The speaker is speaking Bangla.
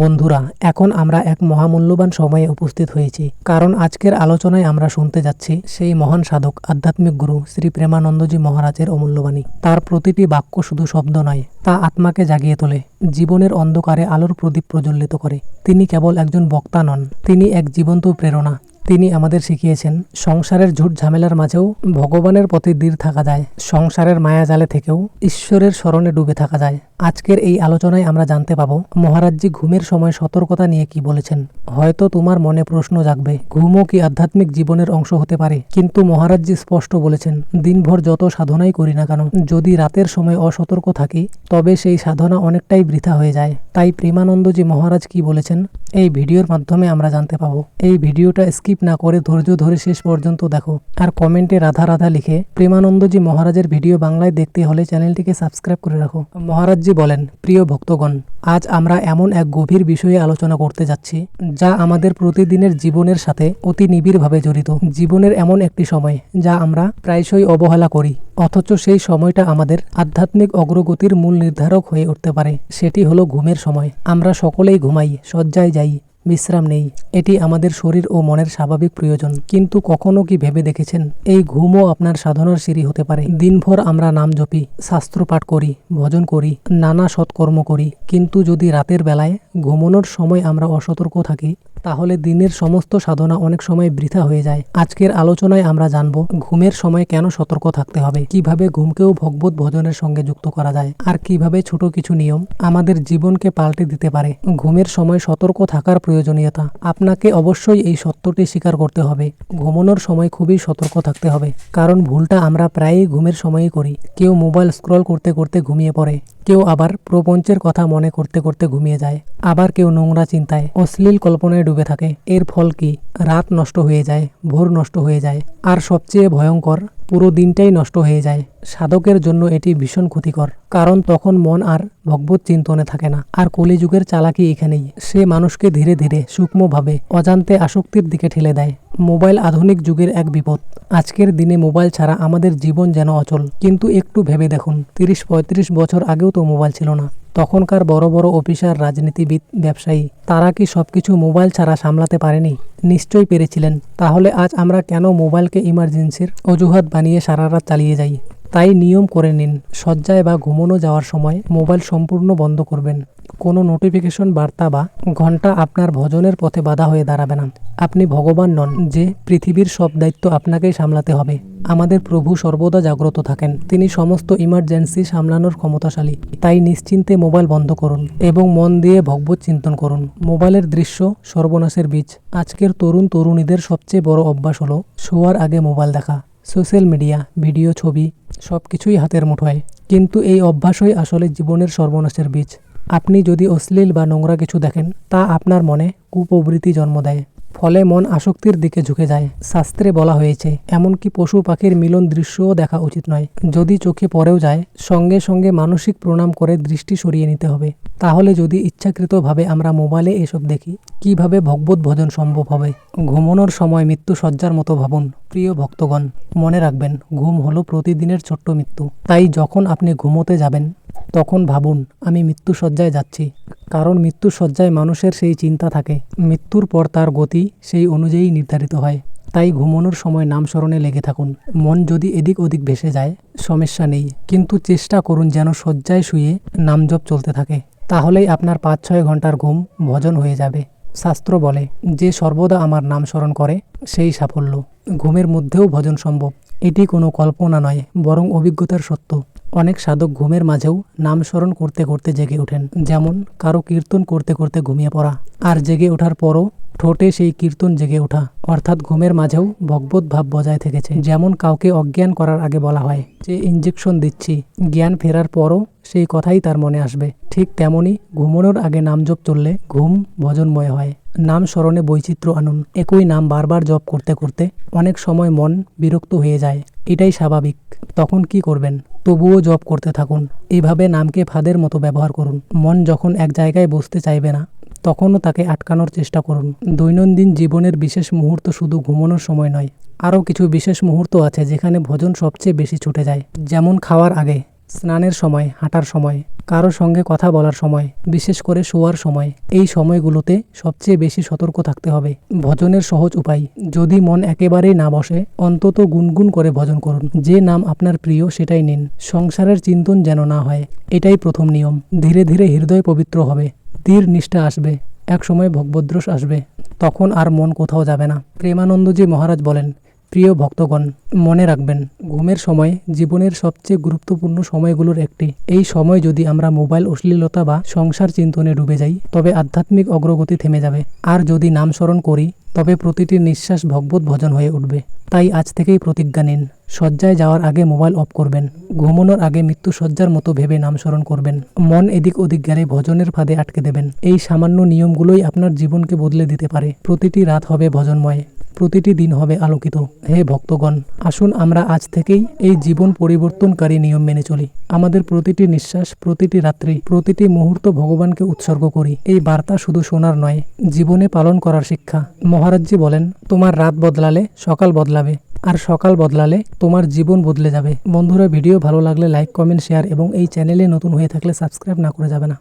বন্ধুরা, এখন আমরা এক মহামূল্যবান সময়ে উপস্থিত হয়েছি। কারণ আজকের আলোচনায় আমরা শুনতে যাচ্ছি সেই মহান সাধক, আধ্যাত্মিক গুরু শ্রী প্রেমানন্দজি মহারাজের অমূল্যবাণী। তার প্রতিটি বাক্য শুধু শব্দ নয়, তা আত্মাকে জাগিয়ে তোলে, জীবনের অন্ধকারে আলোর প্রদীপ প্রজ্বলিত করে। তিনি কেবল একজন বক্তা নন, তিনি এক জীবন্ত প্রেরণা। তিনি আমাদের শিখিয়েছেন, সংসারের ঝুট ঝামেলার মাঝেও ভগবানের প্রতি দৃঢ় থাকা যায়, সংসারের মায়াজালে থেকেও ঈশ্বরের স্মরণে ডুবে থাকা যায়। আজকের এই আলোচনায় আমরা জানতে পাবো, মহারাজজি ঘুমের সময় সতর্কতা নিয়ে কি বলেছেন। হয়তো তোমার মনে প্রশ্ন জাগবে, ঘুমও কি আধ্যাত্মিক জীবনের অংশ হতে পারে? কিন্তু মহারাজজি স্পষ্ট বলেছেন, দিনভর যত সাধনাই করি না কেন, যদি রাতের সময় অসতর্ক থাকি, তবে সেই সাধনা অনেকটাই বৃথা হয়ে যায়। তাই প্রেমানন্দজি মহারাজ কি বলেছেন এই ভিডিওর মাধ্যমে আমরা জানতে পাবো। এই ভিডিওটা স্কিপ না করে ধৈর্য ধরে শেষ পর্যন্ত দেখো। আর কমেন্টে রাধা রাধা লিখে প্রেমানন্দজি মহারাজের ভিডিও বাংলায় দেখতে হলে চ্যানেলটিকে সাবস্ক্রাইব করে রাখো। মহারাজজি বলেন, প্রিয় ভক্তগণ, আজ আমরা এমন এক গভীর বিষয়ে আলোচনা করতে যাচ্ছি, যা আমাদের প্রতিদিনের জীবনের সাথে অতি নিবিড়ভাবে জড়িত। জীবনের এমন একটি সময়, যা আমরা প্রায়শই অবহেলা করি, অথচ সেই সময়টা আমাদের আধ্যাত্মিক অগ্রগতির মূল নির্ধারক হয়ে উঠতে পারে। সেটি হলো ঘুমের সময়। আমরা সকলেই ঘুমাই, শয্যায় যাই, বিশ্রাম নেই। এটি আমাদের শরীর ও মনের স্বাভাবিক প্রয়োজন। কিন্তু কখনো কি ভেবে দেখেছেন? এই ঘুমও আপনার সাধনার সিঁড়ি হতে পারে। দিনভর আমরা নাম জপি, শাস্ত্র পাঠ করি, ভজন করি, নানা সৎকর্ম করি। কিন্তু যদি রাতের বেলায় ঘুমানোর সময় আমরা অসতর্ক থাকি তাহলে দিনের সমস্ত সাধনা অনেক সময় বৃথা হয়ে যায়। আজকের আলোচনায় আমরা জানব, ঘুমের সময় কেন সতর্ক থাকতে হবে? কীভাবে ঘুমকেও ভগবত ভজনের সঙ্গে যুক্ত করা যায়? আর কীভাবে ছোট কিছু নিয়ম আমাদের জীবনকে পাল্টে দিতে পারে? ঘুমের সময় সতর্ক থাকার প্রয়োজনীয়তা? আপনাকে অবশ্যই এই সত্যটি স্বীকার করতে হবে। ঘুমানোর সময় খুবই সতর্ক থাকতে হবে। কারণ ভুলটা আমরা প্রায়ই ঘুমের সময়ই করি। কেউ মোবাইল স্ক্রল করতে করতে ঘুমিয়ে পড়ে। কেউ আবার প্রপঞ্চের কথা মনে করতে করতে ঘুমিয়ে যায়। আবার কেউ নোংরা চিন্তায়। অশ্লীল কল্পনায় ডুবে থাকে। এর ফল কি? রাত নষ্ট হয়ে যায়, ভোর নষ্ট হয়ে যায়। আর সবচেয়ে ভয়ঙ্কর, পুরো দিনটাই নষ্ট হয়ে যায়। সাধকের জন্য এটি ভীষণ ক্ষতিকর, কারণ তখন মন আর ভগবত চিন্তনে থাকে না। আর কলিযুগের চালাকি এখানেই। সে মানুষকে ধীরে ধীরে সূক্ষ্মভাবে, অজান্তে আসক্তির দিকে ঠেলে দেয়। মোবাইল আধুনিক যুগের এক বিপদ। আজকের দিনে মোবাইল ছাড়া আমাদের জীবন যেন অচল। কিন্তু একটু ভেবে দেখুন, তিরিশ পঁয়ত্রিশ বছর আগেও তো মোবাইল ছিল না। তখনকার বড় বড় অফিসার, রাজনীতিবিদ, ব্যবসায়ী, তারা কি সবকিছু মোবাইল ছাড়া সামলাতে পারেনি? নিশ্চয়ই পেরেছিলেন। তাহলে আজ আমরা কেন মোবাইলকে ইমার্জেন্সির অজুহাত বানিয়ে সারা রাত চালিয়ে যাই? তাই নিয়ম করে নিন, শয্যায় বা ঘুমোনো যাওয়ার সময় মোবাইল সম্পূর্ণ বন্ধ করবেন। কোনো নোটিফিকেশন, বার্তা বা ঘণ্টা আপনার ভজনের পথে বাধা হয়ে দাঁড়াবে না। আপনি ভগবান নন যে পৃথিবীর সব দায়িত্ব আপনাকেই সামলাতে হবে। আমাদের প্রভু সর্বদা জাগ্রত থাকেন। তিনি সমস্ত ইমার্জেন্সি সামলানোর ক্ষমতাশালী। তাই নিশ্চিন্তে মোবাইল বন্ধ করুন এবং মন দিয়ে ভগবত চিন্তন করুন। মোবাইলের দৃশ্য সর্বনাশের বীজ। আজকের তরুণ তরুণীদের সবচেয়ে বড় অভ্যাস হলো শোয়ার আগে মোবাইল দেখা। সোশ্যাল মিডিয়া, ভিডিও, ছবি সব কিছুই হাতের মুঠোয়। কিন্তু এই অভ্যাসই আসলে জীবনের সর্বনাশের বীজ। আপনি যদি অশ্লীল বা নোংরা কিছু দেখেন, তা আপনার মনে কুপ্রবৃত্তি জন্ম দেয়। ফলে মন আসক্তির দিকে ঝুঁকে যায়, শাস্ত্রে বলা হয়েছে। এমনকি পশু পাখির মিলন দৃশ্যও দেখা উচিত নয়। যদি চোখে পড়েও যায়, সঙ্গে সঙ্গে মানসিক প্রণাম করে দৃষ্টি সরিয়ে নিতে হবে। তাহলে যদি ইচ্ছাকৃতভাবে আমরা মোবাইলে এসব দেখি, কীভাবে ভগবত ভজন সম্ভব হবে? ঘুমানোর সময় মৃত্যু সজ্জার মতো ভাবুন, প্রিয় ভক্তগণ। মনে রাখবেন, ঘুম হলো প্রতিদিনের ছোট্ট মৃত্যু। তাই যখন আপনি ঘুমোতে যাবেন, তখন ভাবুন, আমি মৃত্যু মৃত্যুসজ্জায় যাচ্ছি। কারণ মৃত্যু মৃত্যুসজ্জায় মানুষের সেই চিন্তা থাকে। মৃত্যুর পর তার গতি সেই অনুযায়ী নির্ধারিত হয়। তাই ঘুমানোর সময় নাম স্মরণে লেগে থাকুন। মন যদি এদিক ওদিক ভেসে যায়, সমস্যা নেই। কিন্তু চেষ্টা করুন যেন শয্যায় শুয়ে নামজপ চলতে থাকে। তাহলেই আপনার পাঁচ ছয় ঘণ্টার ঘুম ভজন হয়ে যাবে। শাস্ত্র বলে, যে সর্বদা আমার নাম স্মরণ করে, সেই সাফল্য। ঘুমের মধ্যেও ভজন সম্ভব। এটি কোনো কল্পনা নয়, বরং অভিজ্ঞতার সত্য। অনেক সাধক ঘুমের মাঝেও নাম স্মরণ করতে করতে জেগে ওঠেন। যেমন, কারও কীর্তন করতে করতে ঘুমিয়ে পড়া। আর জেগে ওঠার পরও ঠোঁটে সেই কীর্তন জেগে ওঠা, অর্থাৎ ঘুমের মাঝেও ভগবত ভাব বজায় থেকেছে। যেমন কাউকে অজ্ঞান করার আগে বলা হয়, যে ইঞ্জেকশন দিচ্ছি, জ্ঞান ফেরার পরও সেই কথাই তার মনে আসবে। ঠিক তেমনি ঘুমানোর আগে নামজপ চললে ঘুম ভজনময় হয়। নাম স্মরণে বৈচিত্র্য আনুন। একই নাম বারবার জপ করতে করতে অনেক সময় মন বিরক্ত হয়ে যায়। এটাই স্বাভাবিক। তখন কি করবেন? তবুও জপ করতে থাকুন। এইভাবে নামকে ফাঁদের মতো ব্যবহার করুন। মন যখন এক জায়গায় বসতে চাইবে না তখনও তাকে আটকানোর চেষ্টা করুন। দৈনন্দিন জীবনের বিশেষ মুহূর্ত শুধু ঘুমানোর সময় নয়, আরও কিছু বিশেষ মুহূর্ত আছে যেখানে ভজন সবচেয়ে বেশি ছুটে যায়। যেমন খাওয়ার আগে, স্নানের সময়, হাঁটার সময়, কারও সঙ্গে কথা বলার সময়, বিশেষ করে শোয়ার সময়। এই সময়গুলোতে সবচেয়ে বেশি সতর্ক থাকতে হবে। ভজনের সহজ উপায়, যদি মন একেবারেই না বসে, অন্তত গুনগুন করে ভজন করুন। যে নাম আপনার প্রিয় সেটাই নিন। সংসারের চিন্তন যেন না হয়, এটাই প্রথম নিয়ম। ধীরে ধীরে হৃদয় পবিত্র হবে। তীর নিষ্ঠা আসবে এক সময় ভগবদ্রস আসবে, তখন আর মন কোথাও যাবে না। প্রেমানন্দজি মহারাজ বলেন, প্রিয় ভক্তগণ, মনে রাখবেন, ঘুমের সময় জীবনের সবচেয়ে গুরুত্বপূর্ণ সময়গুলোর একটি। এই সময় যদি আমরা মোবাইল অশ্লীলতা বা সংসার চিন্তনে ডুবে যাই, তবে আধ্যাত্মিক অগ্রগতি থেমে যাবে। আর যদি নাম স্মরণ করি তবে প্রতিটি নিঃশ্বাস ভগবত ভজন হয়ে উঠবে। তাই আজ থেকেই প্রতিজ্ঞা নিন, শয্যায় যাওয়ার আগে মোবাইল অফ করবেন, ঘুমানোর আগে মৃত্যু শয্যার মতো ভেবে নাম স্মরণ করবেন, মন এদিক ওদিক গেলে ভজনের ফাঁদে আটকে দেবেন। এই সামান্য নিয়মগুলোই আপনার জীবনকে বদলে দিতে পারে। প্রতিটি রাত হবে ভজনময়। প্রতিটি দিন হবে আলোকিত। হে ভক্তগণ, আসুন আমরা আজ থেকেই এই জীবন পরিবর্তনকারী নিয়ম মেনে চলি। আমাদের প্রতিটি নিঃশ্বাস, প্রতিটি রাত্রি, প্রতিটি মুহূর্ত ভগবানকে উৎসর্গ করি। এই বার্তা শুধু শোনার নয়, জীবনে পালন করার শিক্ষা। মহারাজজি বলেন, তোমার রাত বদলালে সকাল বদলাবে, আর সকাল বদলালে তোমার জীবন বদলে যাবে। বন্ধুরা, ভিডিও ভালো লাগলে লাইক, কমেন্ট, শেয়ার এবং এই চ্যানেলে নতুন হয়ে থাকলে সাবস্ক্রাইব না করে যাবে না।